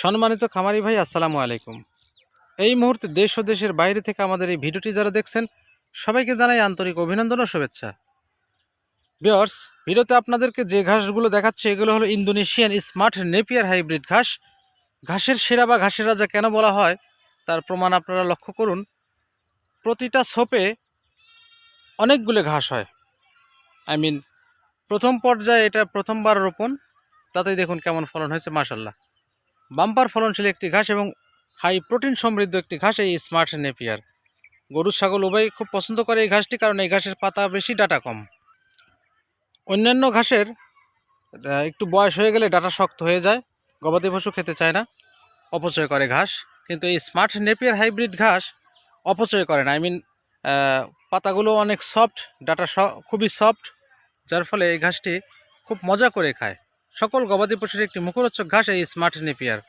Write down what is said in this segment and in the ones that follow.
সম্মানিত খামারি ভাই, আসসালামু আলাইকুম। এই মুহূর্তে দেশ ও দেশের বাইরে থেকে আমাদের এই ভিডিওটি যারা দেখছেন, সবাইকে জানাই আন্তরিক অভিনন্দন ও শুভেচ্ছা। বিয়ার্স ভিডিওতে আপনাদেরকে যে ঘাসগুলো দেখাচ্ছে, এগুলো হলো ইন্দোনেশিয়ান স্মার্ট নেপিয়ার হাইব্রিড ঘাস। ঘাসের সেরা বা ঘাসের রাজা কেন বলা হয়, তার প্রমাণ আপনারা লক্ষ্য করুন। প্রতিটা ছোপে অনেকগুলো ঘাস হয়। আই মিন, প্রথম পর্যায়ে এটা প্রথমবার রোপণ, তাতেই দেখুন কেমন ফলন হয়েছে মাসাল্লাহ বাম্পার ফলনশীল একটি ঘাস এবং হাই প্রোটিন সমৃদ্ধ একটি ঘাস এই স্মার্ট নেপিয়ার। গরু, ছাগল উভয় খুব পছন্দ করে এই ঘাসটি কারণ এই ঘাসের পাতা বেশি ডাটা কম। অন্যান্য ঘাসের একটু বয়স হয়ে গেলে ডাটা শক্ত হয়ে যায়, গবাদি পশু খেতে চায় না, অপচয় করে ঘাস। কিন্তু এই স্মার্ট নেপিয়ার হাইব্রিড ঘাস অপচয় করে না। আই মিন পাতাগুলো অনেক সফট, ডাটা খুবই সফট, যার ফলে এই ঘাসটি খুব মজা করে খায়। সকল গবাদি পশুর একটি মুখরোচক ঘাস এই স্মার্ট নেপিয়ার।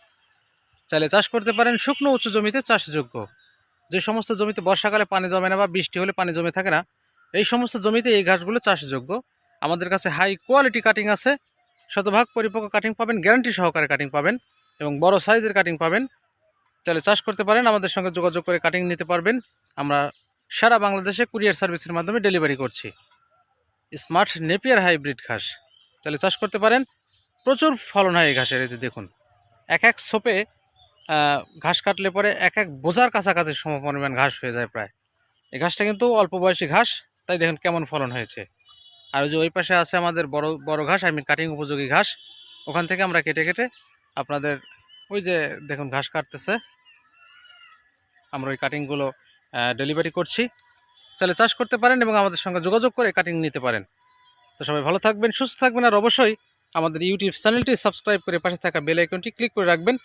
চাইলে চাষ করতে পারেন শুকনো উঁচু জমিতে চাষযোগ্য। যে সমস্ত জমিতে বর্ষাকালে পানি জমে না বা বৃষ্টি হলে পানি জমে থাকে না, এই সমস্ত জমিতে এই ঘাসগুলো চাষযোগ্য। আমাদের কাছে হাই কোয়ালিটি কাটিং আছে, শতভাগ পরিপক্ক কাটিং পাবেন, গ্যারান্টি সহকারে কাটিং পাবেন এবং বড় সাইজের কাটিং পাবেন। তাহলে চাষ করতে পারেন, আমাদের সঙ্গে যোগাযোগ করে কাটিং নিতে পারবেন। আমরা সারা বাংলাদেশে কুরিয়ার সার্ভিসের মাধ্যমে ডেলিভারি করছি। স্মার্ট নেপিয়ার হাইব্রিড ঘাস। তাহলে চাষ করতে পারেন প্রচুর ফলন হয় এই ঘাসের এই যে দেখুন। এক এক আহ, ঘাস কাটলে পরে এক এক বোঝার কাছাকাছি সম পরিমাণ ঘাস হয়ে যায় প্রায়। এই ঘাসটা কিন্তু অল্প বয়সী ঘাস তাই দেখুন কেমন ফলন হয়েছে। আর ওই যে ওই পাশে আছে আমাদের বড় বড় ঘাস আই মিন কাটিং উপযোগী ঘাস। ওখান থেকে আমরা কেটে কেটে আপনাদের ওই যে দেখুন ঘাস কাটতেছে। আমরা ওই কাটিংগুলো ডেলিভারি করছি। তাহলে চাষ করতে পারেন এবং আমাদের সঙ্গে যোগাযোগ করে কাটিং নিতে পারেন। তো সবাই ভালো থাকবেন সুস্থ থাকবেন আর অবশ্যই আমাদের ইউটিউব চ্যানেলটি সাবস্ক্রাইব করে পাশে থাকা বেল আইকনটি ক্লিক করে রাখবেন।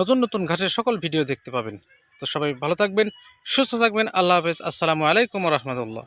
নতুন নতুন ঘাটের সকল ভিডিও দেখতে পাবেন। তো সবাই ভালো থাকবেন, সুস্থ থাকবেন। আল্লাহ হাফেজ। আসসালামু আলাইকুম রহমতুল্লাহ।